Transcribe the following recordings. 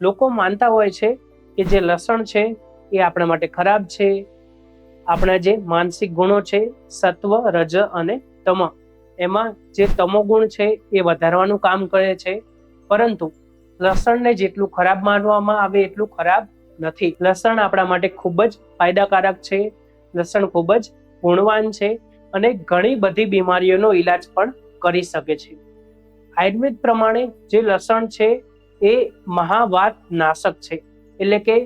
લોકો માનતા હોય છે કે જે લસણ છે એ આપણા માટે ખરાબ છે. આપણા જે માનસિક ગુણો છે, સત્વ, રજ અને તમ, એમાં જે તમો ગુણ છે એ વધારવાનું કામ કરે છે. પરંતુ લસણને જેટલું ખરાબ માનવામાં આવે એટલું ખરાબ નથી. લસણ આપણા માટે ખૂબ જ ફાયદાકારક છે. લસણ ખૂબ જ ગુણવાન છે અને ઘણી બધી બીમારીઓનો ઈલાજ પણ કરી શકે છે. આયુર્વેદ પ્રમાણે જે લસણ છે એ મહાવાત નાશક છે. એટલે કે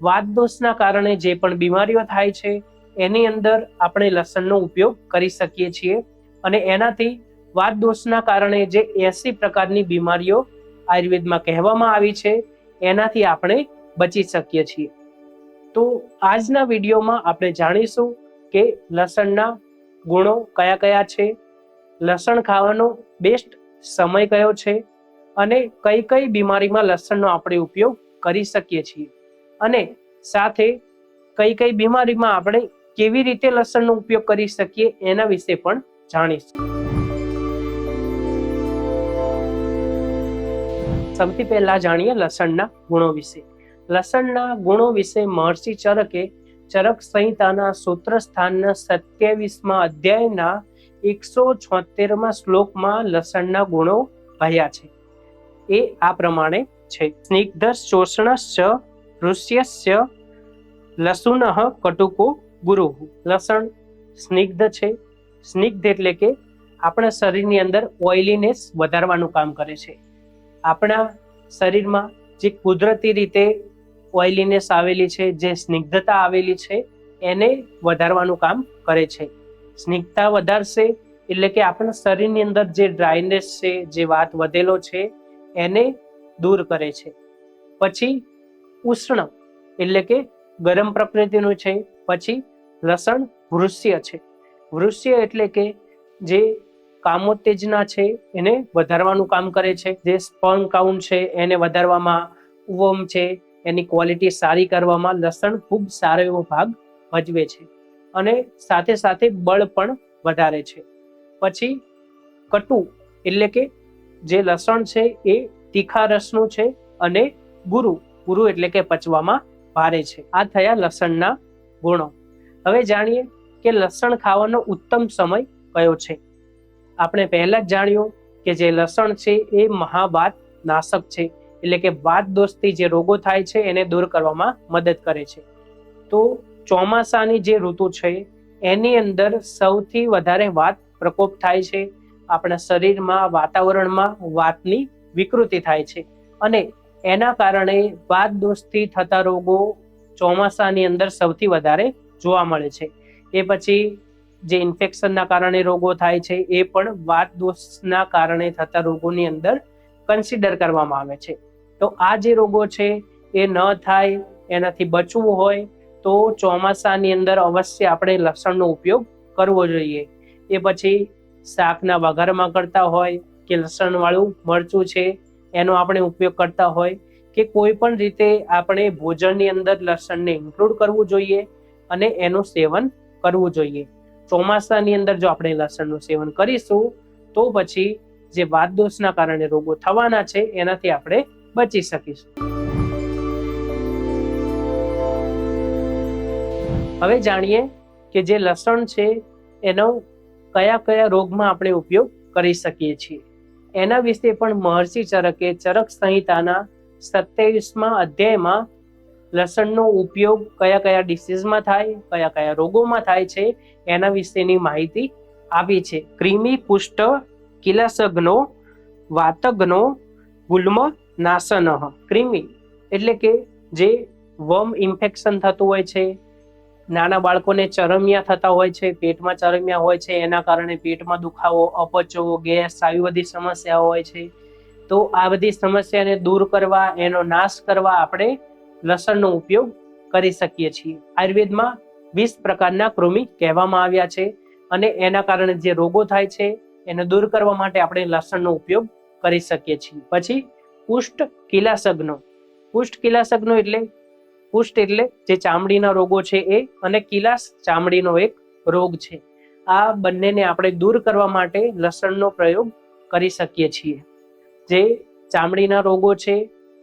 વાત દોષના કારણે જે પણ બીમારીઓ થાય છે, એની અંદર આપણે લસણનો ઉપયોગ કરી શકીએ છીએ અને એનાથી વાત દોષના કારણે જે એસી પ્રકારની બીમારીઓ આયુર્વેદમાં કહેવામાં આવી છે, એનાથી આપણે બચી શકીએ છીએ. તો આજના વિડીયોમાં આપણે જાણીશું કે લસણના ગુણો કયા કયા છે, લસણ ખાવાનો બેસ્ટ સમય કયો છે અને કઈ કઈ બીમારીમાં લસણનો આપણે ઉપયોગ કરી શકીએ છીએ. અને સાથે કઈ કઈ બીમારીમાં આપણે કેવી રીતે લસણનો ઉપયોગ કરી શકીએ એના વિશે પણ જાણીશું. સૌથી પહેલા જાણીએ લસણના ગુણો વિશે. લસણના ગુણો વિશે મહર્ષિ ચરકે ચરક સંહિતાના સૂત્ર સ્થાનના સત્યાવીસમાં અધ્યાયના એકસો છોતેરમાં શ્લોકમાં લસણના ગુણો ભયા છે. એ આ પ્રમાણે છે. સ્નિગ્ધ શોષણશ્ચ ઋષ્યસ્ય લસુન કટુકો ગુરુ. લસણ સ્નિગ્ધ છે. સ્નિગ્ધ એટલે કે આપણા શરીરની અંદર ઓઇલીનેસ વધારવાનું કામ કરે છે. આપણા શરીરમાં જે કુદરતી રીતે ઓઇલીનેસ આવેલી છે, જે સ્નિગ્ધતા આવેલી છે, એને વધારવાનું કામ કરે છે. સ્નિગ્ધતા વધારશે એટલે કે આપણા શરીરની અંદર જે ડ્રાયનેસ છે, જે વાત વધેલો છે એને દૂર કરે છે. પછી ઉષ્ણ એટલે કે ગરમ પ્રકૃતિનું છે, પછી લસણ વૃષ્ય છે. વૃષ્ય એટલે કે જે કામોત્તેજના છે, એને વધારવાનું કામ કરે છે. જે સ્પર્મ કાઉન્ટ છે, એને વધારવામાં ઉવમ છે, એની ક્વોલિટી સારી કરવામાં લસણ ખૂબ સારો એવો ભાગ ભજવે છે. અને સાથે સાથે બળ પણ વધારે છે. પછી કટુ એટલે કે જે લસણ છે એ તીખા રસનું છે અને ગુરુ ગુરુ એટલે કે પચવામાં ભારે છે. આ થયા લસણના ગુણો. હવે જાણીએ કે લસણ ખાવાનો ઉત્તમ સમય કયો છે? આપણે પહેલા જ જાણ્યું કે જે લસણ છે એ મહાબાત નાશક છે, એટલે કે વાત દોસ્તી જે રોગો થાય છે એને દૂર કરવામાં મદદ કરે છે. તો ચોમાસાની જે ઋતુ છે, એની અંદર સૌથી વધારે વાત પ્રકોપ થાય છે આપણા શરીરમાં, વાતાવરણમાં વાતની વિકૃતિ થાય છે. અને એના કારણે વાત દોષથી થતા રોગો ચોમાસાની અંદર સૌથી વધારે જોવા મળે છે. એ પછી જે ઇન્ફેક્શનના કારણે રોગો થાય છે, એ પણ વાત દોષના કારણે થતા રોગોની અંદર કન્સિડર કરવામાં આવે છે. તો આ જે રોગો છે, એ ન થાય, એનાથી બચવું હોય, તો ચોમાસાની અંદર અવશ્ય આપણે લસણનો ઉપયોગ કરવો જોઈએ. એ પછી શાકના વઘારમાં કરતા હોય કે લસણવાળું મરચું છે, એનો આપણે ઉપયોગ કરતા હોય કે કોઈ પણ રીતે આપણે ભોજનની અંદર લસણને ઇન્ક્લુડ કરવું જોઈએ અને એનું સેવન કરવું જોઈએ. ચોમાસાની અંદર જો આપણે લસણનું સેવન કરીશું, તો પછી જે વાતદોષના કારણે રોગો થવાના છે, એનાથી આપણે બચી શકીશું. હવે જાણીએ કે જે લસણ છે, એનો કયા કયા રોગમાં આપણે ઉપયોગ કરી શકીએ છીએ? એના વિશે પણ મહર્ષિ ચરકે ચરક સંહિતાના સત્યાવીસમાં અધ્યાયમાં લસણનો ઉપયોગ કયા કયા ડિસીઝમાં થાય, કયા કયા રોગોમાં થાય છે, એના વિશેની માહિતી આપી છે. ક્રિમી પુષ્ટ કિલાસગ્નો વાતગ્નો ગુલ્મ નાસન ક્રિમી એટલે કે જે વર્મ ઇન્ફેક્શન થતું હોય છે નાના બાળકોને ચરમિયા થતા હોય છે, પેટમાં ચરમિયા હોય છે, એના કારણે પેટમાં દુખાવો, અપચો, ગેસ, આવી બધી સમસ્યાઓ હોય છે. તો આ બધી સમસ્યાને દૂર કરવા, એનો નાશ કરવા આપણે લસણનો ઉપયોગ કરી શકીએ છીએ. આયુર્વેદમાં વીસ પ્રકારના કૃમિ કહેવામાં આવ્યા છે અને એના કારણે જે રોગો થાય છે, એને દૂર કરવા માટે આપણે લસણનો ઉપયોગ કરી શકીએ છીએ. પછી કુષ્ઠ કિલાસગ્નો. કુષ્ઠ કિલાસગ્નો એટલે પુષ્ટ એટલે જે ચામડીના રોગો છે એ અને કિલાસ ચામડીનો એક રોગ છે. આ બંનેને આપણે દૂર કરવા માટે લસણનો પ્રયોગ કરી શકીએ છીએ. જે ચામડીના રોગો છે,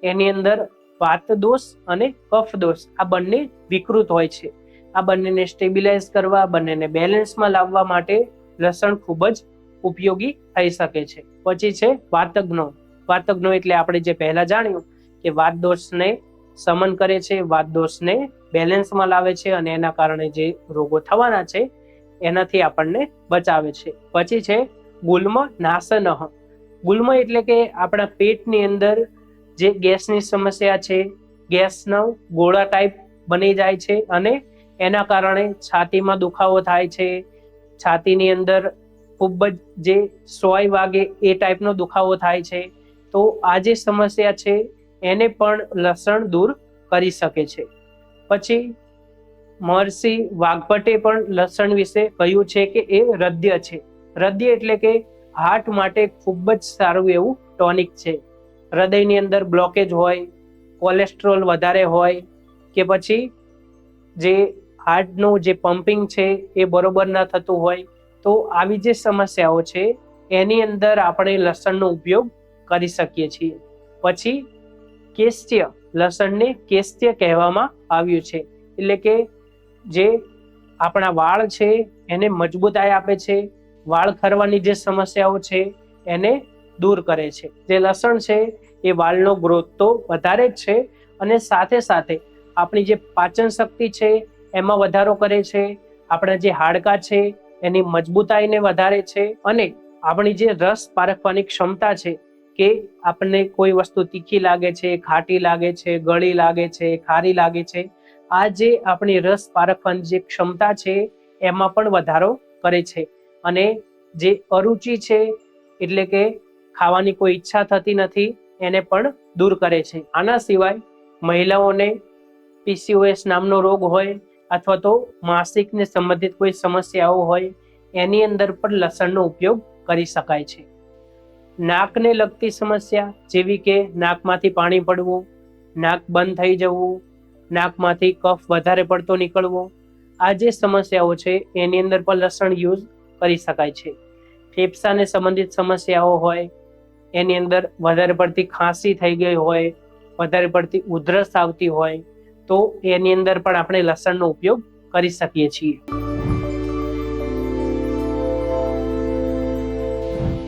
એની અંદર વાત દોષ અને કફ દોષ આ બંને વિકૃત હોય છે. આ બંનેને સ્ટેબિલાઇઝ કરવા, બંનેને બેલેન્સમાં લાવવા માટે લસણ ખૂબ જ ઉપયોગી થઈ શકે છે. પછી છે વાતજ્ઞો વાતજ્ઞો એટલે આપણે જે પહેલા જાણ્યું કે વાત દોષને સમન કરે છે વાત દોષને બેલેન્સમાં લાવે છે અને એના કારણે જે રોગો થવાના છે, એનાથી આપણને બચાવે છે. પછી છે, ગુલ્મ નાસનહ ગુલ્મ એટલે કે આપણા પેટની અંદર જે ગેસની સમસ્યા છે, ગેસનો ગોળા ટાઈપ બની જાય છે અને એના કારણે છાતીમાં દુખાવો થાય છે. છાતીની અંદર ખૂબ જ જે સોય વાગે એ ટાઈપનો દુખાવો થાય છે. તો આ જે સમસ્યા છે એને પણ લસણ દૂર કરી શકે છે. પછી મહર્ષિ વાઘભટ્ટે પણ લસણ વિશે કહ્યું છે કે એ હૃદય છે. હૃદય એટલે કે હાર્ટ માટે ખૂબ જ સારું એવું ટોનિક છે. હૃદયની અંદર બ્લોકેજ હોય કોલેસ્ટ્રોલ વધારે હોય કે પછી જે હાર્ટનું જે પમ્પિંગ છે એ બરોબર ન થતું હોય, તો આવી જે સમસ્યાઓ છે, એની અંદર આપણે લસણનો ઉપયોગ કરી શકીએ છીએ. પછી કેસ્ય લસણને કેસ્ય કહેવામાં આવ્યું છે. એટલે કે જે આપણા વાળ છે, એને મજબૂતાઈ આપે છે, વાળ ખરવાની જે સમસ્યાઓ છે, એને દૂર કરે છે. જે લસણ છે, એ વાળનો ગ્રોથ તો વધારે જ છે અને સાથે સાથે આપણી જે પાચન શક્તિ છે, એમાં વધારો કરે છે. આપણા જે હાડકા છે, એની મજબૂતાઈને વધારે છે અને આપણી જે રસ પારખવાની ક્ષમતા છે કે આપણને કોઈ વસ્તુ તીખી લાગે છે, ખાટી લાગે છે, ગળી લાગે છે, ખારી લાગે છે, આ જે આપણી રસ પારખવાની જે ક્ષમતા છે, એમાં પણ વધારો કરે છે. અને જે અરુચિ છે, એટલે કે ખાવાની કોઈ ઈચ્છા થતી નથી, એને પણ દૂર કરે છે. આના સિવાય મહિલાઓને પીસીઓએસ નામનો રોગ હોય અથવા તો માસિકને સંબંધિત કોઈ સમસ્યાઓ હોય, એની અંદર પણ લસણનો ઉપયોગ કરી શકાય છે. નાકને લગતી સમસ્યા, જેવી કે નાકમાંથી પાણી પડવું, નાક બંધ થઈ જવું, નાકમાંથી કફ વધારે પડતો નીકળવો, આ જે સમસ્યાઓ છે, એની અંદર પણ લસણ યુઝ કરી શકાય છે. ફેફસાને સંબંધિત સમસ્યાઓ હોય, એની અંદર વધારે પડતી ખાંસી થઈ ગઈ હોય, વધારે પડતી ઉધરસ આવતી હોય, તો એની અંદર પણ આપણે લસણનો ઉપયોગ કરી શકીએ છીએ.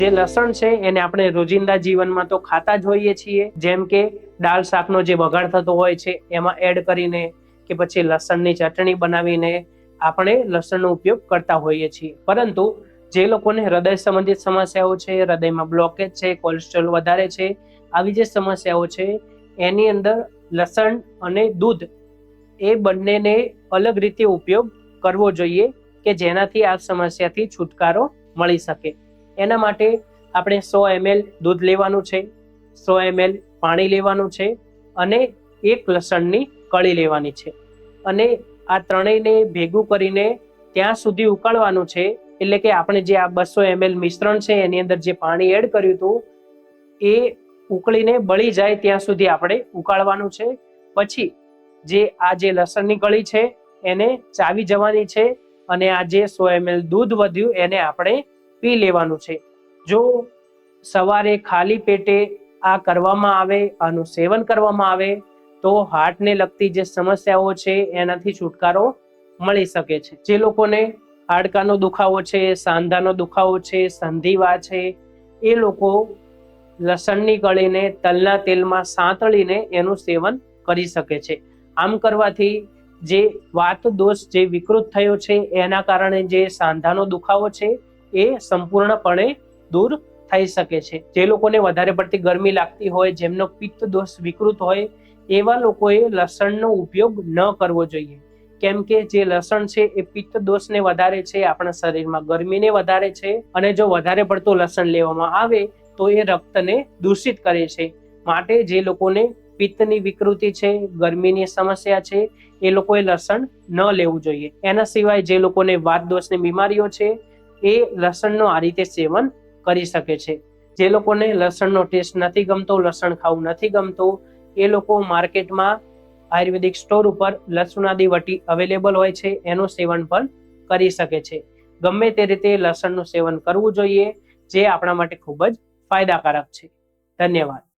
જે લસણ છે એને આપણે રોજિંદા જીવનમાં તો ખાતા જ હોઈએ છીએ. જેમ કે દાળ શાકનો જે બગાડ થતો હોય છે, એમાં એડ કરીને કે પછી લસણની ચટણી બનાવીને આપણે લસણનો ઉપયોગ કરતા હોઈએ છીએ. પરંતુ જે લોકોને હૃદય સંબંધિત સમસ્યાઓ છે, હૃદયમાં બ્લોકેજ છે કોલેસ્ટ્રોલ વધારે છે, આવી જે સમસ્યાઓ છે, એની અંદર લસણ અને દૂધ એ બંનેને અલગ રીતે ઉપયોગ કરવો જોઈએ કે જેનાથી આ સમસ્યાથી છુટકારો મળી શકે. એના માટે આપણે સો એમએલ દૂધ લેવાનું છે, સો એમએલ પાણી લેવાનું છે અને એક લસણની કળી લેવાની છે. અને આ ત્રણેયને ભેગું કરીને ત્યાં સુધી ઉકાળવાનું છે, એટલે કે આપણે જે આ બસો એમએલ મિશ્રણ છે એની અંદર જે પાણી એડ કર્યું હતું, એ ઉકળીને બળી જાય ત્યાં સુધી આપણે ઉકાળવાનું છે. પછી જે આ જે લસણની કળી છે એને ચાવી જવાની છે અને આ જે સો એમએલ દૂધ વધ્યું એને આપણે પી લેવાનું છે. જો સવારે ખાલી પેટે આ કરવામાં આવે, આનું સેવન કરવામાં આવે, તો હાર્ટને લગતી જે સમસ્યાઓ છે, એનાથી છુટકારો મળી શકે છે. જે લોકોને હાડકાનો દુખાવો છે, સાંધાનો દુખાવો છે, સંધિવા છે, એ લોકો લસણની કળીને તલના તેલમાં સાંતળીને એનું સેવન કરી શકે છે. આમ કરવાથી જે વાત દોષ જે વિકૃત થયો છે, એના કારણે જે સાંધાનો દુખાવો છે એ સંપૂર્ણપણે દૂર થઈ શકે છે. જે લોકોને વધારે પડતી ગરમી લાગતી હોય, જેમનો પિત્ત દોષ વિકૃત હોય, એવા લોકોએ લસણનો ઉપયોગ ન કરવો જોઈએ. કેમ કે જે લસણ છે એ પિત્ત દોષને વધારે છે, આપણા શરીરમાં ગરમીને વધારે છે અને જો વધારે પડતું લસણ લેવામાં આવે, તો એ રક્તને દૂષિત કરે છે. માટે જે લોકોને પિત્તની વિકૃતિ છે, ગરમીની સમસ્યા છે, એ લોકોએ લસણ ન લેવું જોઈએ. એના સિવાય જે લોકોને વાત દોષની બીમારીઓ છે એ લસણનો આ રીતે સેવન કરી શકે છે. જે લોકોને લસણનો ટેસ્ટ નથી ગમતો, લસણ ખાવું નથી ગમતું, એ લોકો માર્કેટમાં આયુર્વેદિક સ્ટોર ઉપર લસુણાદી વટી અવેલેબલ હોય છે, એનું સેવન પણ કરી શકે છે. ગમે તે રીતે લસણનું સેવન કરવું જોઈએ, જે આપણા માટે ખૂબ જ ફાયદાકારક છે. ધન્યવાદ.